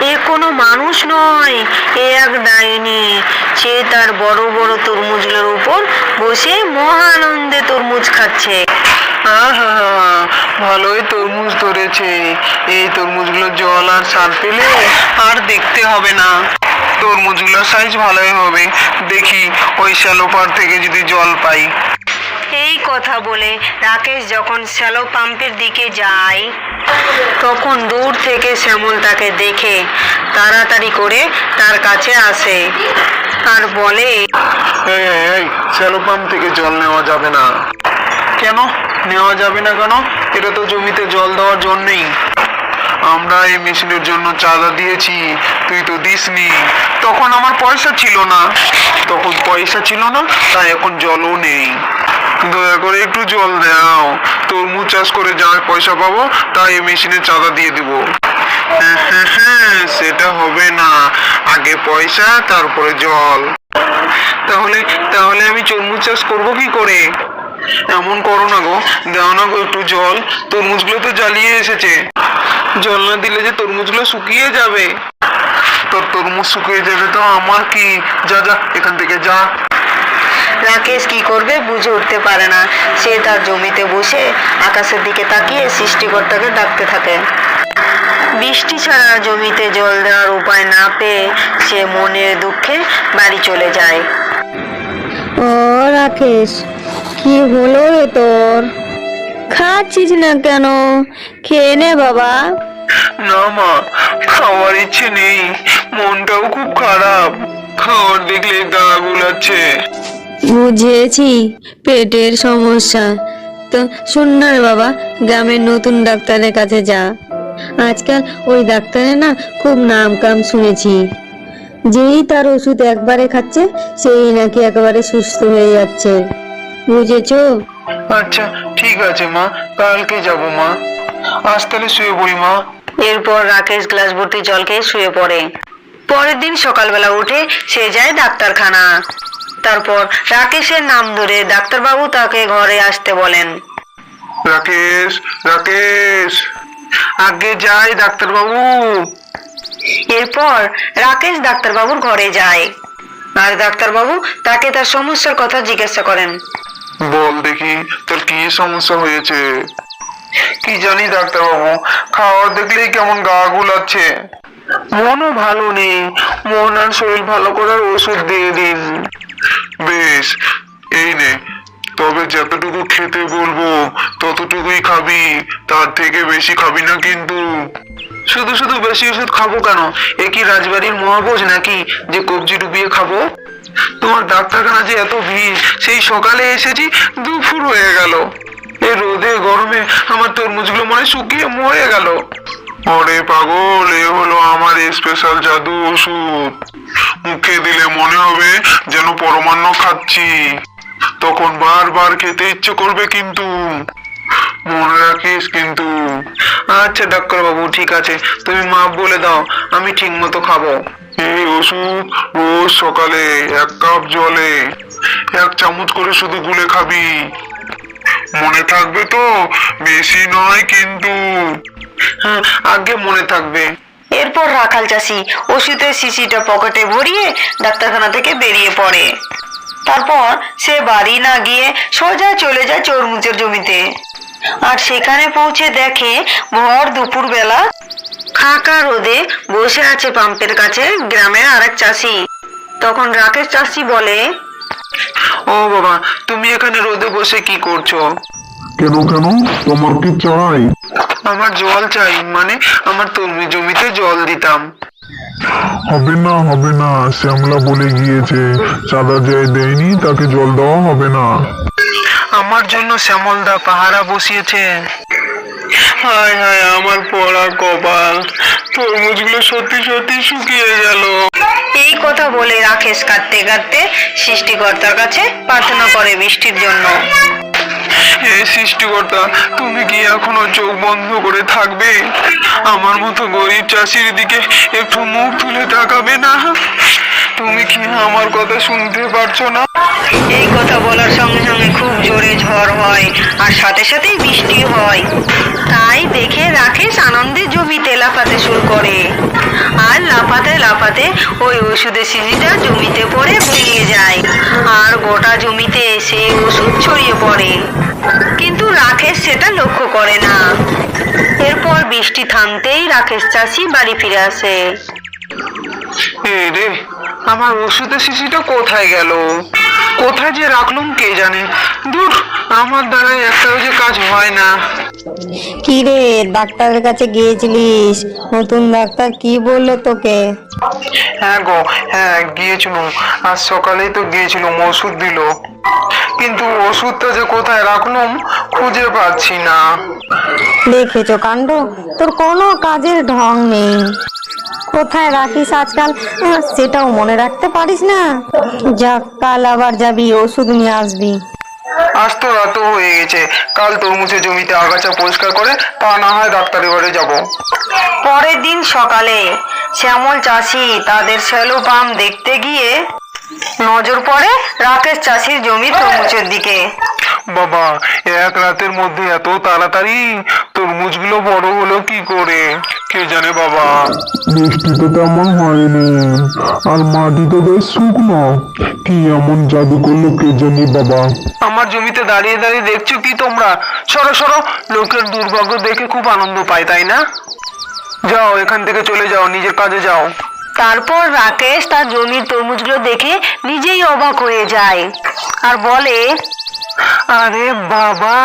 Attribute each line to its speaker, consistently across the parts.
Speaker 1: এ কোনো মানুষ নয়, এ এক ডাইনি সে তার বড় বড় তরমুজগুলোর উপর বসে মহানন্দে তরমুজ খাচ্ছে।
Speaker 2: আহা, ভালোই তরমুজ ধরেছে। এই তরমুজগুলো জল আর সার পেলে আর দেখতে হবে না। তরমুজগুলোর সাইজ ভালোই হবে। দেখি, ওই শ্যালোপার থেকে যদি জল পাই।
Speaker 1: এই কথা বলে রাকেশ যখন শ্যালো পাম্পের দিকে যায়, তখন দূর থেকে শ্যামল তাকে দেখে তাড়াতাড়ি করে তার কাছে আসে আর বলে
Speaker 2: শ্যালো পাম্প থেকে জল নেওয়া যাবে না। কেন? নেওয়া যাবে না কেন? এটা তো জমিতে জল দেওয়ার জন্যই। আমরা এই মেশিনের জন্য চাঁদা দিয়েছি, তুই তো দিসনি। তখন আমার পয়সা ছিল না। তখন পয়সা ছিল না, তাই এখন জলও নেই। দয়া করে একটু জল দাও। তরমুজ চাষ করে যা পয়সা পাবো, তাই এই মেশিনে চাঁদা দিয়ে দিব। সেটা হবে না। আগে পয়সা, তারপরে জল। তাহলে তাহলে আমি তরমুজ চাষ করব কি করে? এমন করো না গো। দাও না গো একটু জল। তরমুজগুলো তো জ্বালিয়ে এসেছে। জল না দিলে যে তরমুজগুলো শুকিয়ে যাবে। তোর তরমুজ শুকিয়ে যাবে তো আমার কি? যা যা, এখান থেকে যা।
Speaker 1: রাকেশ কি করবে বুঝে উঠতে পারে না। সে তার জমিতে বসে আকাশের দিকে তাকিয়ে সৃষ্টিকর্তাকে ডাকতে থাকে। বৃষ্টি ছাড়া জমিতে জল দেওয়ার উপায় না পেয়ে সে মনের দুঃখে বাড়ি চলে যায়।
Speaker 3: ও রাকেশ কি হলো রে তোর? খাচ্ছিস না কেন? খেয়ে নে বাবা।
Speaker 2: না মা খাওয়ার ইচ্ছে নেই। মনটাও খুব খারাপ। খাওয়ার দেখলে গা গুলাচ্ছে
Speaker 3: বুঝেছি পেটের সমস্যা। তো শোন না রে বাবা গ্রামের নতুন ডাক্তারের কাছে যা। আজকাল ওই ডাক্তারের না খুব নাম কাম শুনেছি। যেই তার ওষুধ একবারে খাচ্ছে সেই নাকি একেবারে সুস্থ হয়ে যাচ্ছে। বুঝেছ?
Speaker 2: আচ্ছা ঠিক আছে মা কালকে যাব মা। আজ তাহলে শুয়ে পড়ি মা।
Speaker 1: এরপর রাকেশ গ্লাস ভর্তি জল খেয়ে শুয়ে পড়ে। পরের দিন সকালবেলা উঠে সে যায় ডাক্তারখানা। তারপর রাকেশের নাম ধরে ডাক্তারবাবু তাকে ঘরে আসতে বলেন।
Speaker 2: রাকেশ রাকেশ। আগে যাই ডাক্তারবাবু।
Speaker 1: এরপর রাকেশ ডাক্তারবাবুর ঘরে যায়। আর ডাক্তারবাবু তাকে তার সমস্যার কথা জিজ্ঞাসা করেন।
Speaker 2: বল দেখি তোর কি সমস্যা হয়েছে? কি জানি ডাক্তারবাবু খাওয়ার দেখলেই কেমন গা গুলাচ্ছে। মনও ভালো নেই মন আর শরীর ভালো করার ওষুধ দিয়ে দিন। বেশ, এই নে, তবে যতটুকু খেতে বলব, ততটুকুই খাবি, তার থেকে বেশি খাবি না কিন্তু। শুধু শুধু বেশি ওষুধ খাব কেন? এ কি রাজবাড়ির মহাভোজ নাকি যে কবজি ডুবিয়ে খাব? তোমার ডাক্তারখানা যে এত ভিড়, সেই সকালে এসেছি দুপুর হয়ে গেল। এই রোদে গরমে আমার তরমুজগুলো মনে শুকিয়ে মরে গেল। ওরে পাগল এ হলো আমার স্পেশাল জাদু ওষুধ। মুখে দিলে মনে হবে যেন পরমান্ন খাচ্ছি। তখন বারবার খেতে ইচ্ছে করবে কিন্তু। মনে রাখিস কিন্তু। আচ্ছা ডাক্তার বাবু ঠিক আছে। তুমি মাপ বলে দাও আমি ঠিক মতো খাব। এই ওষুধ রোজ সকালে এক কাপ জলে এক চামচ করে শুধু গুলে খাবি। মনে থাকবে তো বেশি নয় কিন্তু। হ্যাঁ আগে মনে থাকবে।
Speaker 1: এরপর রাখাল চাষি ওষুধের শিশিটা পকেটে ভরিয়ে ডাক্তারখানা থেকে বেরিয়ে পড়ে। তারপর সে বাড়ি না গিয়ে সোজা চলে যায় জমিতে। আর সেখানে পৌঁছে দেখে ভর দুপুর বেলা খাকা রোদে বসে আছে পাম্পের কাছে গ্রামের আরেক চাষি। তখন রাকেশ চাষি বলে
Speaker 2: ও বাবা তুমি এখানে রোদে বসে কি করছ?
Speaker 4: কেন কেন? তোমার কি চাই?
Speaker 2: আমার জল চাই মানে আমার তরমুজ জমিতে জল দিতাম।
Speaker 4: হবে না হবে না শ্যামলা বলে গিয়েছে। চাঁদা যে দেয়নি তাকে জল দেওয়া হবে না।
Speaker 2: আমার জন্য শ্যামলদা পাহারা বসিয়েছে। হায় হায় আমার পড়া কপাল। তরমুজগুলো সত্যি সত্যি শুকিয়ে গেল।
Speaker 1: এই কথা বলে রাকেশ কাঁদতে কাঁদতে সৃষ্টিকর্তার কাছে প্রার্থনা করে বৃষ্টির জন্য।
Speaker 2: হে সৃষ্টিকর্তা, তুমি কি এখনও চোখ বন্ধ করে থাকবে? আমার মতো গরিব চাষির দিকে একটু মুখ তুলে তাকাবে না? তুমি কি আমার কথা শুনতে পারছ না?
Speaker 1: এই কথা বলার সঙ্গে সঙ্গে খুব জোরে ঝড় হয়, আর সাথে সাথেই বৃষ্টি হয়। তাই দেখে রাকেশ আনন্দে জমিতে লাফাতে শুরু করে। আর লাফাতে লাফাতে ওই ওষুধের শিশিটা জমিতে পড়ে ভেঙে যায়, আর গোটা জমিতে সেই ওষুধ ছড়িয়ে পড়ে। কিন্তু রাকেশ সেটা লক্ষ্য করে না। এরপর বৃষ্টি থামতেই রাকেশ চাষি বাড়ি ফিরে আসে।
Speaker 2: রে আমার ওষুধের শিশিটা কোথায় গেল? কোথায় যে রাখলুম কে জানে? দূর আমার দ্বারা একটাও যে কাজ হয় না।
Speaker 3: কি রে ডাক্তারের কাছে গিয়েছিলিস? নতুন ডাক্তার কি বলল তোকে?
Speaker 2: হ্যাঁ গো হ্যাঁ গিয়েছিলাম। আজ সকালেই তো গিয়েছিলাম ওষুধ দিল। কিন্তু ওষুধটা যে কোথায় রাখলাম খুঁজে পাচ্ছি না।
Speaker 3: দেখেছ কাণ্ড তোর কোনো কাজের ঢং নেই। কোথায় রাখিস আজকাল? সেটাও মনে রাখতে পারিস না। যাক কাল আবার যাবি ওষুধ নিয়ে আসবি।
Speaker 2: আজ তো রাতও হয়ে গেছে। কাল তরমুজের জমিতে আগাছা পরিষ্কার করে তা না হয় ডাক্তারের ঘরে যাব।
Speaker 1: পরের দিন সকালে শ্যামল চাষি তাদের শ্যালো পাম্প দেখতে গিয়ে নজর পড়ে রাকেশ চাষির জমি তরমুজের দিকে।
Speaker 2: বাবা এক রাতের মধ্যে এত তাড়াতাড়ি তরমুজগুলো বড় হলো কি করে? কে জানে বাবা?
Speaker 4: বৃষ্টি তো তেমন হয়নি আর মাটি তো বেশ শুকনো। কি এমন জাদু করল কে জানি বাবা।
Speaker 2: আমার জমিতে দাঁড়িয়ে দাঁড়িয়ে দেখছ কি তোমরা? সরো সরো লোকের দুর্ভাগ্য দেখে খুব আনন্দ পায় তাই না? যাও এখান থেকে চলে যাও নিজের কাজে যাও।
Speaker 1: তারপর রাকেশ তার জমির তরমুজগুলো দেখে নিজেই অবাক হয়ে যায় আর বলে
Speaker 2: আরে বাবা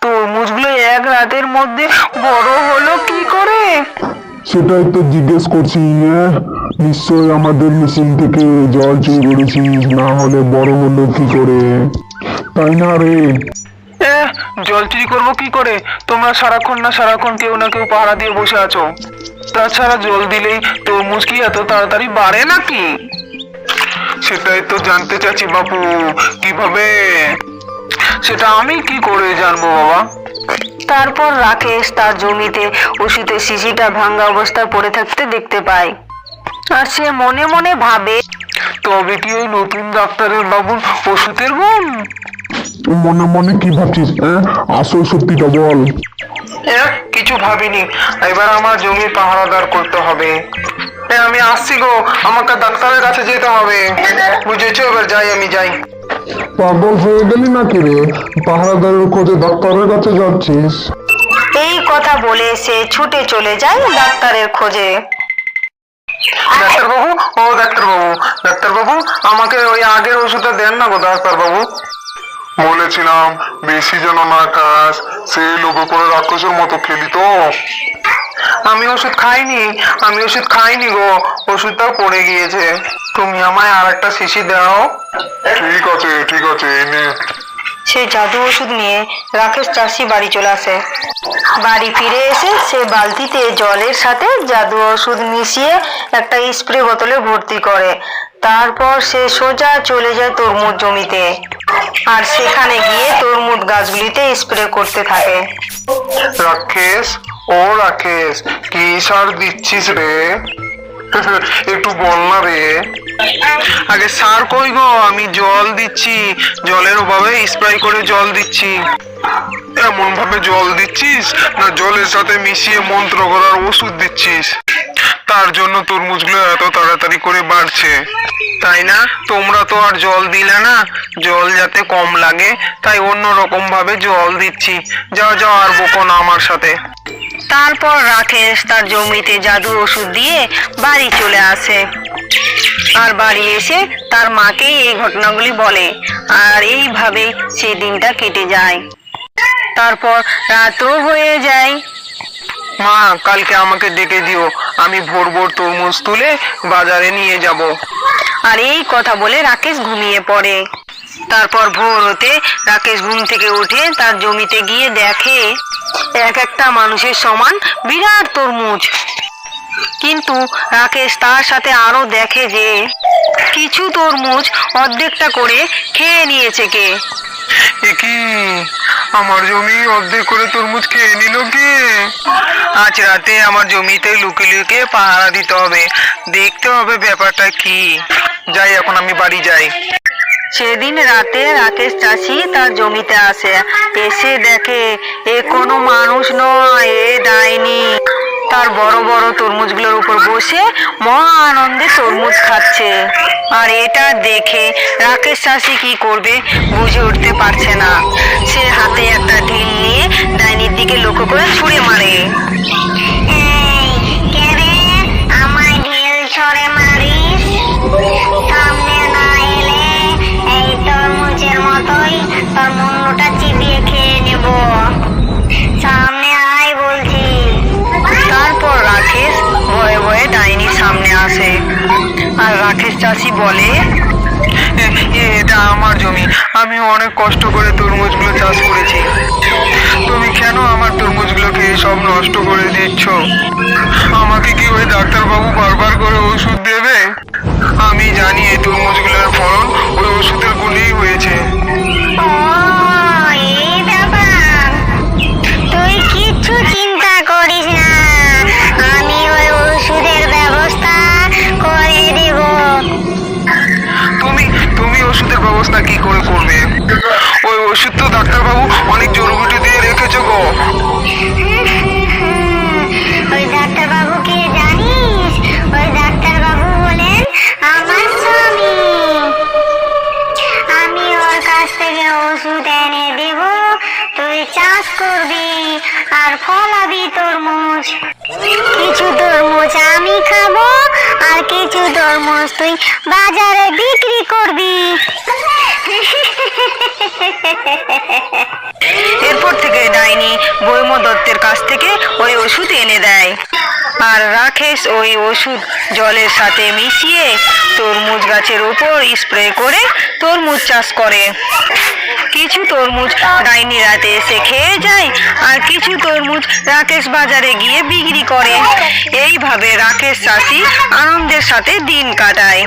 Speaker 2: তরমুজগুলো এক রাতের মধ্যে বড় হলো কি করে?
Speaker 4: সেটাই তো জিজ্ঞেস করছি হ্যাঁ? নিশ্চয় আমাদের মেশিন থেকে জল চুরি করেছিস না হলে বড় হলো কি করে? তাই না রে?
Speaker 2: জল চুরি করব কি করে? তোমরা সারাক্ষণ না সারাক্ষণ কেউ না কেউ পাহারা দিয়ে বসে আছো। তাছাড়া জল দিলেই তরমুজ কি এত তাড়াতাড়ি বাড়ে নাকি? সেটাই তো জানতে চাচ্ছি বাপু কীভাবে? সেটা আমি কি করে জানব বাবা?
Speaker 1: তারপর রাকেশ তার জমিতে ওষুধের শিশিটা ভাঙ্গা অবস্থায় পড়ে থাকতে দেখতে পায়। আর সে মনে মনে ভাবে
Speaker 2: তবে কি ওই নতুন ডাক্তারের বাবুর ওষুধের বোন
Speaker 4: মনে মনে কি ভাবছিস হ্যাঁ? আসল সত্যিটা বল।
Speaker 2: কিছু ভাবিনি। এবার আমার জমি পাহারাদার করতে হবে। আমি আসছি গো। আমাকে ডাক্তারের কাছে যেতে হবে। বুঝেছ? এবার যাই আমি যাই।
Speaker 4: পাগল হয়ে গেলি নাকি রে? পাহারাদারের খোঁজে ডাক্তারের কাছে যাচ্ছিস?
Speaker 1: এই কথা বলে সে ছুটে চলে যায় ডাক্তারের খোঁজে।
Speaker 2: ডাক্তারবাবু? ও ডাক্তারবাবু। ডাক্তারবাবু আমাকে ওই আগের ওষুধটা দেন না গো ডাক্তারবাবু?
Speaker 4: বলেছিলাম, বেশি যেন না কাজ সেই লোভে করে রাক্ষসের মতো খেলি তো।
Speaker 2: আমি ওষুধ খাইনি, আমি ওষুধ খাইনি গো ওষুধটাও পড়ে গিয়েছে। তুমি আমায় আর একটা শিশি দাও।
Speaker 4: ঠিক আছে ঠিক আছে, এনে
Speaker 1: সে জাদু ওষুধ নিয়ে রাকেশ চাষি বাড়ি চলে আসে। বাড়ি ফিরে এসে সে বালতিতে জলের সাথে জাদু ওষুধ মিশিয়ে একটা স্প্রে বোতলে ভর্তি করে। তারপর সে সোজা চলে যায় তরমুজ জমিতে। আর সেখানে গিয়ে তরমুজ গাছগুলিতে স্প্রে করতে থাকে।
Speaker 2: রাকেশ, ও রাকেশ, কি সার দিচ্ছিস রে? একটু বল না রে। আগে সার কই গো? আমি জল দিচ্ছি। জলের অভাবে স্প্রে করে জল দিচ্ছি। এমন ভাবে জল দিচ্ছিস? না জলের সাথে মিশিয়ে মন্ত্র করার ওষুধ দিচ্ছিস? তার জন্য তরমুজগুলো এত তাড়াতাড়ি করে বাড়ছে। তাই না? তোমরা তো আর জল দিলে না। জল যাতে কম লাগে, তাই অন্য রকম ভাবে জল দিচ্ছি। যাও যাও আর বকো না আমার সাথে।
Speaker 1: তারপর রাকেশ তার জমিতে জাদু ওষুধ দিয়ে বাড়ি চলে আসে। আর বাড়ি এসে তার মাকে এই ঘটনাগুলি বলে আর এইভাবে সে দিনটা কেটে যায়। তারপর রাতও হয়ে যায়।
Speaker 2: মা কালকে আমাকে ডেকে দিও আমি ভোর ভোর তরমুজ তুলে বাজারে নিয়ে যাব।
Speaker 1: আর এই কথা বলে রাকেশ ঘুমিয়ে পড়ে। তারপর ভোর হতে রাকেশ ঘুম থেকে উঠে তার জমিতে গিয়ে দেখে এক একটা মানুষের সমান বিরাট তরমুজ। কিন্তু রাকেশ তার সাথে আরও দেখে যে কিছু তরমুজ অর্ধেকটা করে খেয়ে নিয়েছে কে।
Speaker 2: এ কি? আমার জমি অর্ধেক করে তরমুজ খেয়ে নিল কে? আজ রাতে আমার জমিতে লুকিয়ে লুকিয়ে পাহারা দিতে হবে। দেখতে হবে ব্যাপারটা কি। যাই, এখন আমি বাড়ি যাই।
Speaker 1: সেদিন রাতে রাকেশ চাষি তার জমিতে আসে। এসে দেখে, এ কোনো মানুষ নয়, এ ডাইনি। তার বড় বড় তরমুজগুলোর উপর বসে মহা আনন্দে তরমুজ খাচ্ছে। আর এটা দেখে রাকেশ চাষি কি করবে বুঝে উঠতে পারছে না। সে হাতে একটা ঢিল নিয়ে ডাইনির দিকে লক্ষ্য করে রাকেশ চাষি বলে?
Speaker 2: এটা আমার জমি। আমি অনেক কষ্ট করে তরমুজগুলো চাষ করেছি। তুমি কেন আমার তরমুজগুলোকে সব নষ্ট করে দিচ্ছ? আমাকে কি ওই ডাক্তারবাবু বারবার করে ওষুধ দেবে? আমি জানি এই তরমুজগুলোর ফলন ওই ওষুধের গুণেই হয়েছে।
Speaker 5: আর ফলাবি তরমুজ। কিছু তরমুজ আমি খাব, আর কিছু তরমুজ তুই বাজারে বিক্রি করবি।
Speaker 1: এরপর থেকে ডাইনি বৈম দত্তের কাছ থেকে ওই ওষুধ এনে দেয়। আর রাকেশ ওই ওষুধ জলের সাথে মিশিয়ে তরমুজ গাছের উপর স্প্রে করে তরমুজ চাষ করে। কিছু তরমুজ ডাইনি রাতে এসে খেয়ে যায় আর কিছু তরমুজ রাকেশ বাজারে গিয়ে বিক্রি করে। এইভাবে রাকেশ চাষি আনন্দের সাথে দিন কাটায়।